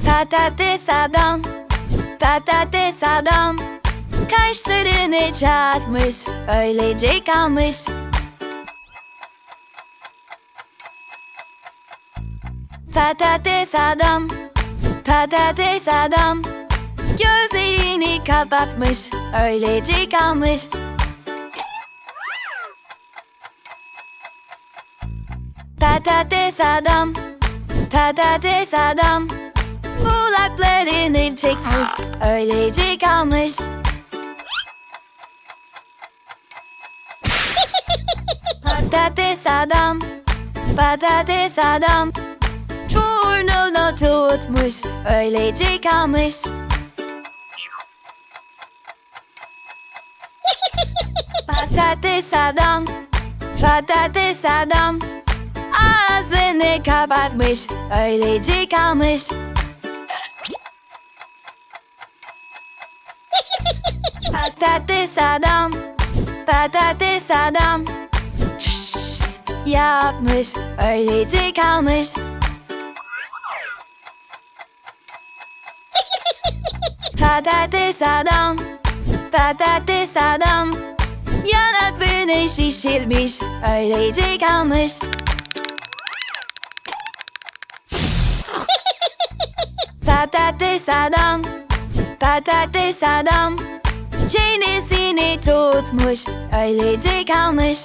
Patates adam, patates adam. Kaşlarını çatmış, öylece kalmış. Patates adam, patates adam. Gözlerini kapatmış, öylece kalmış. Patates adam, patates adam Kulaklarını çekmiş, öylece kalmış. Patates adam, patates adam. Burnunu tutmuş, öylece kalmış. Patates adam, patates adam. Ağzını kapatmış, öylece kalmış Patates adam, patates adam. Şşş, Yapmış, öylece kalmış. Patates adam, patates adam. Yanaklarını şişirmiş, öylece kalmış. Patates adam, patates adam Çenesini tutmuş, öylece kalmış.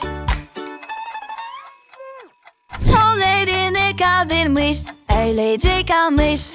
Kollarını kaldırmış, öylece kalmış